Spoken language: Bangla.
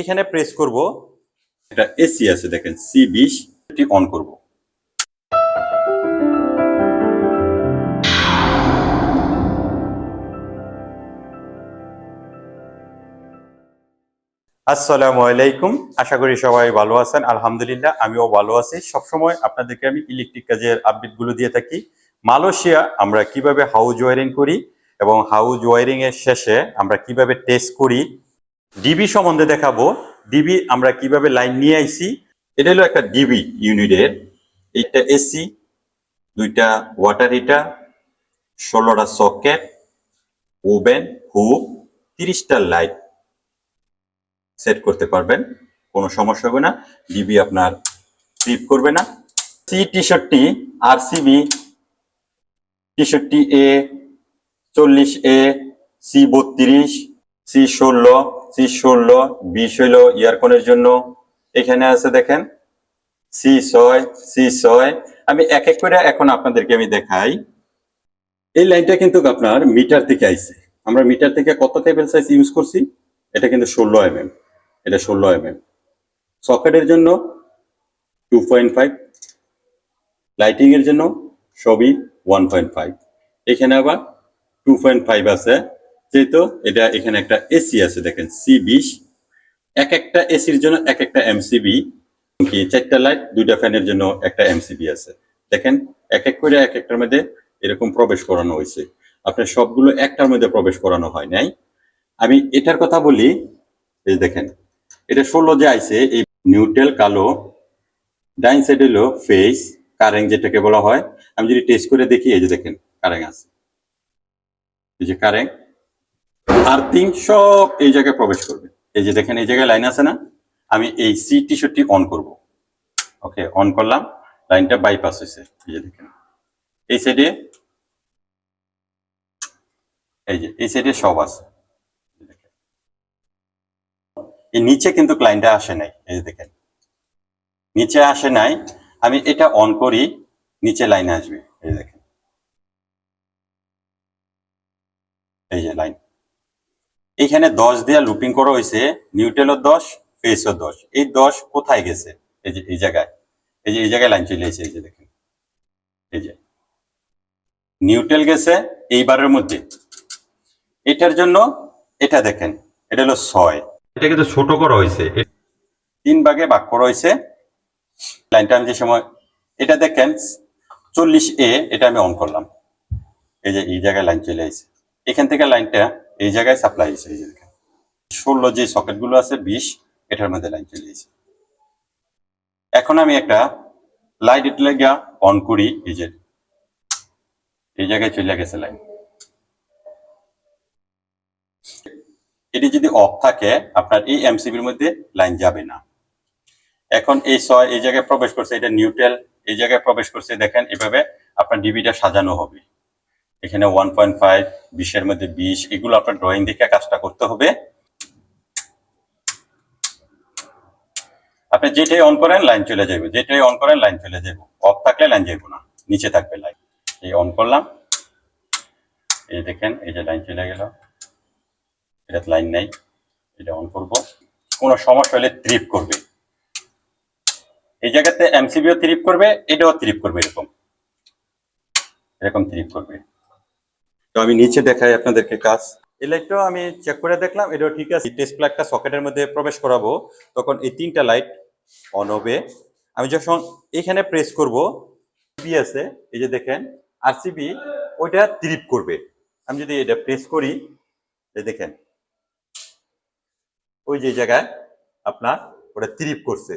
এখানে প্রেস করব। এটা এসি আছে, দেখেন সি বিশ, এটি অন করব। আসসালামু আলাইকুম, আশা করি সবাই ভালো আছেন। আলহামদুলিল্লাহ, আমিও ভালো আছি। সবসময় আপনাদেরকে আমি ইলেকট্রিক কাজের আপডেটগুলো দিয়ে থাকি। মালয়েশিয়া, আমরা কীভাবে হাউজ ওয়ারিং করি এবং হাউজ ওয়ারিং এর শেষে আমরা কীভাবে টেস্ট করি ডিবি সম্বন্ধে দেখাবো। ডিবি আমরা কীভাবে লাইন নিয়ে আইছি। এটা হলো একটা ডিবি ইউনিটের এইটা এসি দুইটা ওয়াটার হিটার ষোলোটা সকেট ওভেন হুব তিরিশটা লাইট সেট করতে পারবেন। কোনো সমস্যা হবে না। ডিবি আপনার ট্রিপ করবে না। সি টি শার্টটি আর সিবি টি শার্টটি এ চল্লিশ এ সি বত্রিশ সি ষোলো সি ষোলো বিশ হইল ইয়ারকনের জন্য এখানে আছে দেখেন। সি ছয় সি ছয়। আমি এক এক করে এখন আপনাদেরকে আমি দেখাই। এই লাইনটা কিন্তু আপনার মিটার থেকে আইছে। আমরা মিটার থেকে কত কেবল সাইজ ইউজ করছি? এটা কিন্তু ষোলো এম এম এটা ষোলো এম এম সকেটের জন্য টু পয়েন্ট ফাইভ। লাইটিং এর জন্য সবই ওয়ান পয়েন্ট ফাইভ। এখানে আবার টু পয়েন্ট ফাইভ আছে। যেহেতু এটা এখানে একটা এসি আছে, দেখেন সি বিশ। এক একটা এসির জন্য এক একটা এমসিবি কি, চারটা লাইট, দুইটা ফ্যানের জন্য একটা এমসিবি আছে। দেখেন, এক এক করে এক একটার মধ্যে এরকম প্রবেশ করানো হয়েছে। আপনার সবগুলো একটার মধ্যে প্রবেশ করানো হয় নাই। আমি এটার কথা বলি, এই দেখেন, এটা ষোলো যে আইছে, এই নিউট্রাল, কালো, ডাইন সাইড হলো ফেস কারেং যেটাকে বলা হয়। আমি যদি টেস্ট করে দেখি, এই যে দেখেন কারেং আছে। এই যে কারেং আর্থিং তিনশো এই জায়গায় প্রবেশ করবে। এই যে দেখেন, এই জায়গায় লাইন আছে না? আমি এই সি টি শার্টটি অন করব। ওকে অন করলাম। লাইনটা বাইপাস হয়েছে। এই যে দেখেন। এই সাইডে এই যে, এই সাইডে সব আছে। এই নিচে কিন্তু ক্লাইন্টটা আসে নাই। এই যে দেখেন। নিচে আসে নাই। আমি এটা অন করি, নিচে লাইন আসবে। এই দেখেন। এই যে লাইন এখানে দশ দেওয়া লুপিং করা হয়েছে নিউটেলও দশ ফেসও দশ। এই দশ কোথায় গেছে? এই যে, এই জায়গায়। এই যে, এই জায়গায় লাইন চলে এসেছে, এই যে দেখেন। এই যে। নিউটেল গেছে এইবারের মধ্যে। এটার জন্য, এটা দেখেন, এটা হলো ছয়। এটা কিন্তু ছোট করা হয়েছে। তিন ভাগে ভাগ করা হয়েছে। লাইনটা আমি যে সময়, এটা দেখেন, চল্লিশ এ এটা আমি অন করলাম। এই যে, এই জায়গায় লাইন চলে আসছে এখান থেকে লাইনটা এই জায়গায় সাপ্লাই হয়েছে এই দেখেন ষোলো যে সকেটগুলো আছে, বিশ, এটার মধ্যে লাইন চলে এসেছে এখন আমি একটা লাইট এটা লাগিয়া অন করি, এই যে। এই জায়গায় চলে গেছে লাইন এটি যদি অফ থাকে, আপনার এই এমসিবির মধ্যে লাইন যাবে না। এখন এই ছয়, এই জায়গায় প্রবেশ করছে, এটা নিউট্রাল এই জায়গায় প্রবেশ করছে, দেখেন, এভাবে আপনার ডিবিটা সাজানো হবে। এখানে ওয়ান পয়েন্ট ফাইভ বিশের মধ্যে বিশ, এগুলো আপনার ড্রয়িং দেখে কাজটা করতে হবে। আপনি যেটাই অন করেন লাইন চলে যাবে যেটাই অন করেন লাইন চলে যাবে অফ থাকলে লাইন যাবে না। নিচে থাকবে লাইন এই অন করলাম। এই দেখেন, এই যে লাইন চলে গেল। এটা লাইন নেই। এটা অন করব। কোনো সমস্যা হলে ট্রিপ করবে। এই জায়গাতে এমসিবিও ট্রিপ করবে, এটাও ট্রিপ করবে এরকম। এরকম ট্রিপ করবে। তো আমি নিচে দেখাই আপনাদেরকে কাজ। এই লাইটটাও আমি চেক করে দেখলাম, এটাও ঠিক আছে। টেস্ট প্লাগটা সকেটের মধ্যে প্রবেশ করাবো, তখন এই তিনটা লাইট অন হবে। আমি যখন এখানে প্রেস করব বি আছে, এই যে দেখেন আরসিবি ওইটা ট্রিপ করবে। আমি যদি এটা প্রেস করি, এই দেখেন, ওই যে জায়গায় আপনার ওটা ট্রিপ করছে।